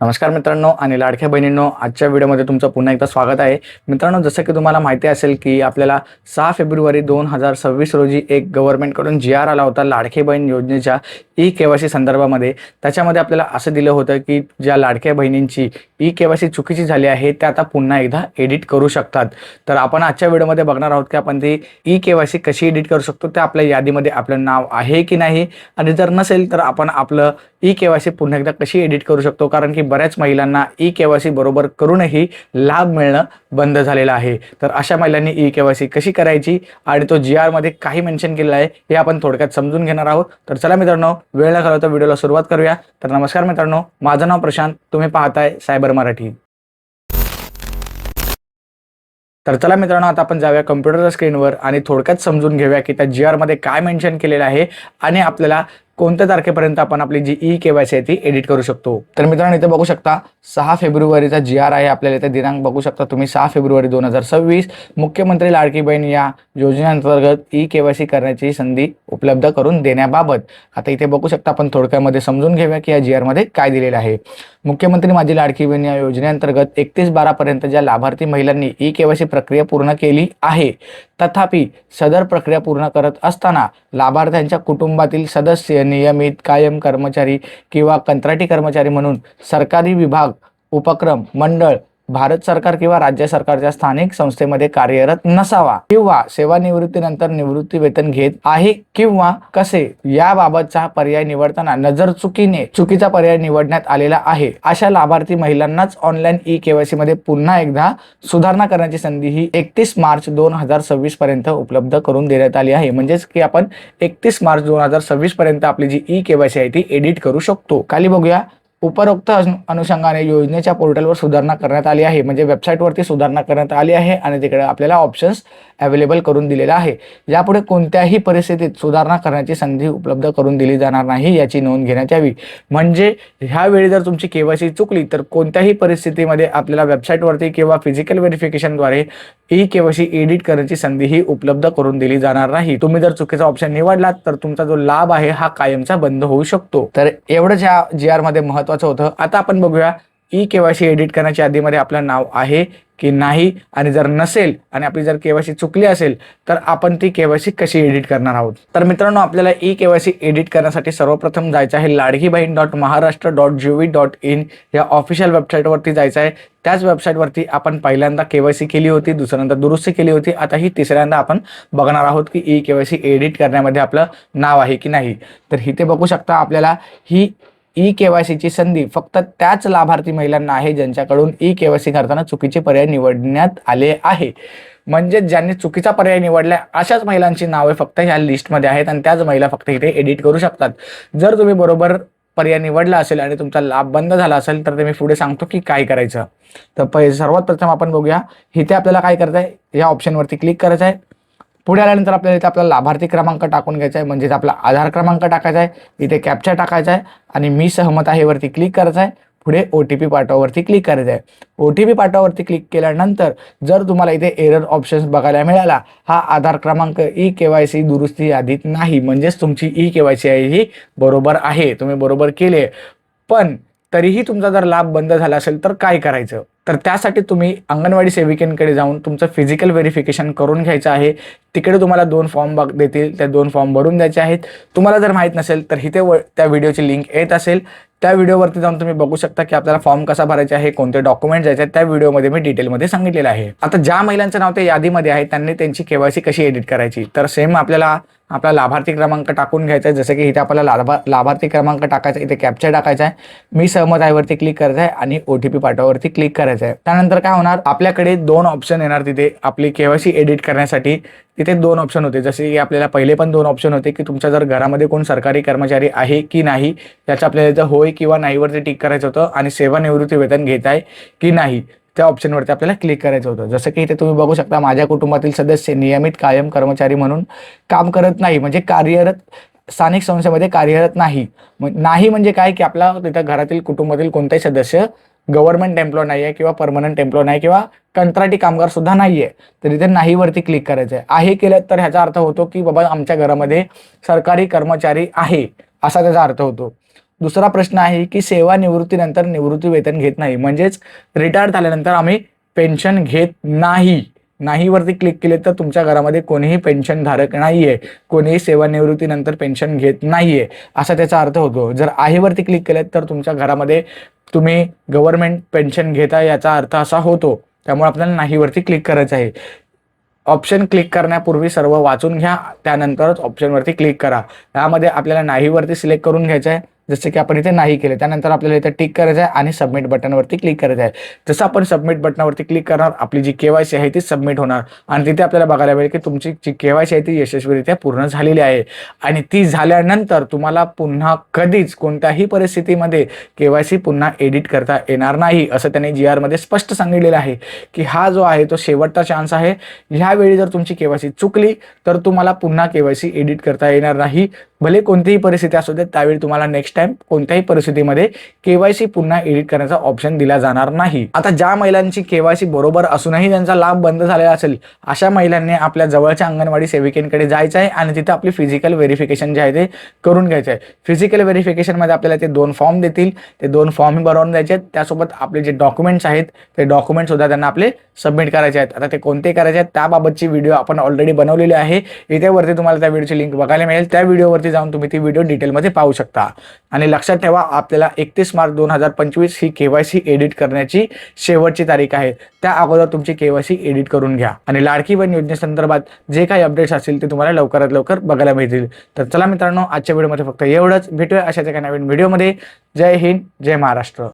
नमस्कार मित्रांनो आणि लाडक्या बहिणींनो आजच्या व्हिडिओमध्ये तुमचं पुन्हा एकदा स्वागत आहे. मित्रांनो जसं की तुम्हाला माहिती असेल की आपल्याला सहा फेब्रुवारी दोन हजार सव्वीस रोजी एक गव्हर्नमेंटकडून जी आर आला होता लाडकी बहीण योजनेच्या ई के वाय सी संदर्भामध्ये. त्याच्यामध्ये आपल्याला असं दिलं होतं की ज्या लाडक्या बहिणींची ई के वाय सी चुकीची झाली आहे ते आता पुन्हा एकदा एडिट करू शकतात. तर आपण आजच्या व्हिडिओमध्ये बघणार आहोत की आपण ती ई के वाय सी कशी एडिट करू शकतो ते आपल्या यादीमध्ये आपलं नाव आहे की नाही. आणि जर नसेल तर आपण आपलं ई के वाय सी पुन्हा एकदा कशी एडिट करू शकतो? कारण की बऱ्याच महिलांना ई केवायसी सी बरोबर करूनही लाभ मिळणं बंद झालेलं आहे. तर अशा महिलांनी ई केवायसी सी कशी करायची? आणि तो जी आरमध्ये काही मेन्शन केलेला आहे हे आपण थोडक्यात समजून घेणार आहोत. तर चला मित्रांनो वेळ न घालवता व्हिडिओला सुरुवात करूया. तर नमस्कार मित्रांनो माझं नाव प्रशांत तुम्ही पाहताय सायबर मराठी. तर चला मित्रांनो आता आपण जाऊया कम्प्युटरच्या स्क्रीनवर आणि थोडक्यात समजून घेऊया की त्या जी आरमध्ये काय मेन्शन केलेलं आहे आणि आपल्याला कोणत्या तारखेपर्यंत आपण आपली जी ई के वाय सी आहे ती एडिट करू शकतो? तर मित्रांनो इथे बघू शकता सहा फेब्रुवारीचा जी आर आहे आपल्याला इथे दिनांक बघू शकता तुम्ही सहा फेब्रुवारी दोन हजार सव्वीस. मुख्यमंत्री लाडकी बहीण या योजनेअंतर्गत ई के वाय सी करण्याची संधी उपलब्ध करून देण्याबाबत. आता इथे बघू शकता आपण थोडक्यामध्ये समजून घेऊया की या जी आरमध्ये काय दिलेलं आहे. मुख्यमंत्री माझी लाडकी बहीण या योजनेअंतर्गत एकतीस बारापर्यंत ज्या लाभार्थी महिलांनी ई के वाय सी प्रक्रिया पूर्ण केली आहे तथापि सदर प्रक्रिया पूर्ण करत असताना लाभार्थ्यांच्या कुटुंबातील सदस्य नियमित कायम कर्मचारी किंवा कंत्राटी कर्मचारी म्हणून सरकारी विभाग उपक्रम मंडळ भारत सरकार किंवा राज्य सरकारच्या स्थानिक संस्थेमध्ये कार्यरत नसावा किंवा सेवानिवृत्तीनंतर निवृत्ती वेतन घेत आहे किंवा कसे याबाबतचा पर्याय निवडताना नजर चुकीने चुकीचा पर्याय निवडण्यात आलेला आहे. अशा लाभार्थी महिलांनाच ऑनलाईन ई केवायसी मध्ये पुन्हा एकदा सुधारणा करण्याची संधी ही एकतीस मार्च दोन हजार सव्वीस पर्यंत उपलब्ध करून देण्यात आली आहे. म्हणजेच की आपण एकतीस मार्च दोन हजार सव्वीस पर्यंत आपली जी ई केवायसी आहे ती एडिट करू शकतो. खाली बघूया. उपरोक्त अनु- अनुषंगाने योजनेच्या पोर्टलवर सुधारणा करण्यात आली आहे. म्हणजे वेबसाईटवरती सुधारणा करण्यात आली आहे आणि तिकडे आपल्याला ऑप्शन्स अवेलेबल करून दिलेला आहे. यापुढे कोणत्याही परिस्थितीत सुधारणा करण्याची संधी उपलब्ध करून दिली जाणार नाही याची नोंद घेण्यात यावी. म्हणजे ह्यावेळी जर तुमची केवायसी चुकली तर कोणत्याही परिस्थितीमध्ये आपल्याला वेबसाईटवरती किंवा फिजिकल व्हेरिफिकेशनद्वारे ई केवायसी एडिट करण्याची संधी ही उपलब्ध करून दिली जाणार नाही. तुम्ही जर चुकीचा ऑप्शन निवडलात तर तुमचा जो लाभ आहे हा कायमचा बंद होऊ शकतो. तर एवढंच या जी आरमध्ये महत्त्व महत्वाचं होतं. आता आपण बघूया ई केवायसी एडिट करण्याच्या यादीमध्ये आपलं नाव आहे की नाही आणि जर नसेल आणि आपली जर केवायसी चुकली असेल तर आपण ती केवायसी कशी एडिट करणार आहोत? तर मित्रांनो आपल्याला ई केवायसी एडिट करण्यासाठी सर्वप्रथम जायचं आहे Ladki Bahin dot Maharashtra dot G V dot in या ऑफिशियल वेबसाईटवरती जायचं आहे. त्याच वेबसाईटवरती आपण पहिल्यांदा केवायसी केली होती दुसऱ्यांदा दुरुस्ती केली होती. आता ही तिसऱ्यांदा आपण बघणार आहोत की ई केवायसी एडिट करण्यामध्ये आपलं नाव आहे की नाही. तर इथे बघू शकता आपल्याला ही ई केवायसीची संधी फक्त त्याच लाभार्थी महिलांना आहे ज्यांच्याकडून ई केवायसी करताना चुकीचे पर्याय निवडण्यात आले आहे. म्हणजे ज्यांनी चुकीचा पर्याय निवडला अशाच महिलांची नावे फक्त ह्या लिस्टमध्ये आहेत आणि त्याच महिला फक्त इथे एडिट करू शकतात. जर तुम्ही बरोबर पर्याय निवडला असेल आणि तुमचा लाभ बंद झाला असेल तर ते मी पुढे सांगतो की काय करायचं. तर सर्वात प्रथम आपण बघूया इथे आपल्याला काय करायचं आहे या ऑप्शनवरती क्लिक करायचं आहे पुढे आल्यानंतर आपल्याला इथे आपला लाभार्थी क्रमांक टाकून घ्यायचा आहे. म्हणजेच आपला आधार क्रमांक टाकायचा आहे. इथे कॅप्चा टाकायचा आहे. आणि मी सहमत आहे वरती क्लिक करायचं आहे. पुढे ओ टी पी पाठवावरती क्लिक करायचं आहे. ओ टी पी पाठवावरती क्लिक केल्यानंतर जर तुम्हाला इथे एरर ऑप्शन्स बघायला मिळाला हा आधार क्रमांक ई के वाय सी दुरुस्ती यादीत नाही. म्हणजेच तुमची ई के वाय सी आहे ही बरोबर आहे. तुम्ही बरोबर केले पण तरीही तुमचा जर लाभ बंद झाला असेल तर काय करायचं? तर त्यासाठी तुम्ही अंगणवाडी सेविकेंकडे जाऊन तुमचं फिजिकल व्हेरिफिकेशन करून घ्यायचं आहे. तिकडे तुम्हाला दोन फॉर्म बघ देतील. त्या दोन फॉर्म भरून द्यायचे आहेत. तुम्हाला जर माहीत नसेल तर इथे व त्या व्हिडिओची लिंक येत असेल. त्या व्हिडिओवरती जाऊन तुम्ही बघू शकता की आपल्याला फॉर्म कसा भरायचा आहे कोणते डॉक्युमेंट द्यायचे आहेत त्या व्हिडिओमध्ये मी डिटेलमध्ये सांगितलेलं आहे. आता ज्या महिलांचं नाव त्या यादीमध्ये आहे त्यांनी त्यांची केवायसी कशी एडिट करायची? तर सेम आपल्याला आपला लाभार्थी क्रमांक टाकून घ्यायचा आहे. जसं की इथे आपल्याला लाभा लाभार्थी क्रमांक टाकायचा आहे. इथे कॅप्चर टाकायचा आहे. मी सहमत आहे क्लिक करायचं आहे आणि ओ टी पी पाठवावरती क्लिक करायचं आहे. त्यानंतर काय होणार? आपल्याकडे दोन ऑप्शन येणार तिथे. आपली केवायसी एडिट करण्यासाठी तिथे दोन ऑप्शन होते. जसे की आपल्याला पहिले पण दोन ऑप्शन होते की तुमच्या जर घरामध्ये कोण सरकारी कर्मचारी आहे की नाही त्याचं आपल्याला इथं होय किंवा नाहीवरती टिक करायचं होतं आणि सेवानिवृत्ती वेतन घेत आहे की नाही. त्या ऑप्शनवरती आपल्याला क्लिक करायचं होतं. जसं की इथे तुम्ही बघू शकता माझ्या कुटुंबातील सदस्य नियमित कायम कर्मचारी म्हणून काम करत नाही. म्हणजे कार्यरत स्थानिक संस्थेमध्ये कार्यरत नाही. मग नाही म्हणजे काय? की आपला तिथं घरातील कुटुंबातील कोणताही सदस्य गव्हर्नमेंट एम्प्लॉय नाही आहे किंवा परमनंट एम्प्लॉय नाही किंवा कंत्राटी कामगार सुद्धा नाही आहे तर इथे नाही वरती क्लिक करायचं आहे आहे केलं तर ह्याचा अर्थ होतो की बाबा आमच्या घरामध्ये सरकारी कर्मचारी आहे असा त्याचा अर्थ होतो. दुसरा प्रश्न आहे की सेवानिवृत्तीनंतर निवृत्ती वेतन घेत नाही. म्हणजेच रिटायर झाल्यानंतर आम्ही पेन्शन घेत नाही. नाहीवरती क्लिक केले तर तुमच्या घरामध्ये कोणीही पेन्शन धारक नाहीये. कोणीही सेवानिवृत्तीनंतर पेन्शन घेत नाहीये. असा त्याचा अर्थ होतो. जर आहेवरती क्लिक केले तर तुमच्या घरामध्ये तुम्ही गव्हर्नमेंट पेन्शन घेता याचा अर्थ असा होतो. त्यामुळे आपल्याला नाहीवरती क्लिक करायचं आहे. ऑप्शन क्लिक करण्यापूर्वी सर्व वाचून घ्या. त्यानंतरच ऑप्शनवरती क्लिक करा. यामध्ये आपल्याला नाहीवरती सिलेक्ट करून घ्यायचं आहे जसं की आपण इथे नाही केले त्यानंतर आपल्याला इथे टिक करायचं आहे आणि सबमिट बटनवरती क्लिक करायचं आहे. जसं आपण सबमिट बटनावरती क्लिक करणार आपली जी केवायसी आहे ती सबमिट होणार. आणि तिथे आपल्याला बघायला मिळेल की तुमची जी केवायसी आहे ती यशस्वीरित्या पूर्ण झालेली आहे. आणि ती झाल्यानंतर तुम्हाला पुन्हा कधीच कोणत्याही परिस्थितीमध्ये केवायसी पुन्हा एडिट करता येणार नाही असं त्यांनी जी आरमध्ये स्पष्ट सांगितलेलं आहे की हा जो आहे तो शेवटचा चान्स आहे. ह्यावेळी जर तुमची केवायसी चुकली तर तुम्हाला पुन्हा केवायसी एडिट करता येणार नाही. भले कोणतीही परिस्थिती असू दे त्यावेळी तुम्हाला नेक्स्ट टाइम कोणत्याही परिस्थितीमध्ये केवायसी पुन्हा एडिट करण्याचा ऑप्शन दिला जाणार नाही. आता ज्या महिलांची केवायसी बरोबर असूनही त्यांचा लाभ बंद झालेला असेल अशा महिलांनी आपल्या जवळच्या अंगणवाडी सेविकेंकडे जायचं आहे आणि तिथे आपली फिजिकल व्हेरिफिकेशन जे आहे ते करून घ्यायचं आहे. फिजिकल व्हेरिफिकेशनमध्ये आपल्याला ते दोन फॉर्म देतील ते दोन फॉर्म भरवून द्यायचे आहेत. त्यासोबत आपले जे डॉक्युमेंट्स आहेत ते डॉक्युमेंट सुद्धा त्यांना आपले सबमिट करायचे आहेत. आता ते कोणते करायचे आहेत त्याबाबतची व्हिडिओ आपण ऑलरेडी बनवलेली आहे. इथे वरती तुम्हाला त्या व्हिडिओची लिंक बघायला मिळेल. त्या व्हिडिओवरती जाऊन तुम्ही ती व्हिडिओ डिटेलमध्ये पाहू शकता. आणि लक्षात ठेवा आपल्याला एकतीस मार्च दोन हजार पंचवीस ही केवायसी एडिट करण्याची शेवटची तारीख आहे. त्या अगोदर तुमची केवायसी एडिट करून घ्या. आणि लाडकी बहीण योजनेसंदर्भात जे काही अपडेट्स असतील ते तुम्हाला लवकरात लवकर बघायला मिळतील. तर चला मित्रांनो आजच्या व्हिडिओमध्ये फक्त एवढंच. भेटूया अशाच एका नवीन व्हिडिओमध्ये. जय हिंद जय महाराष्ट्र.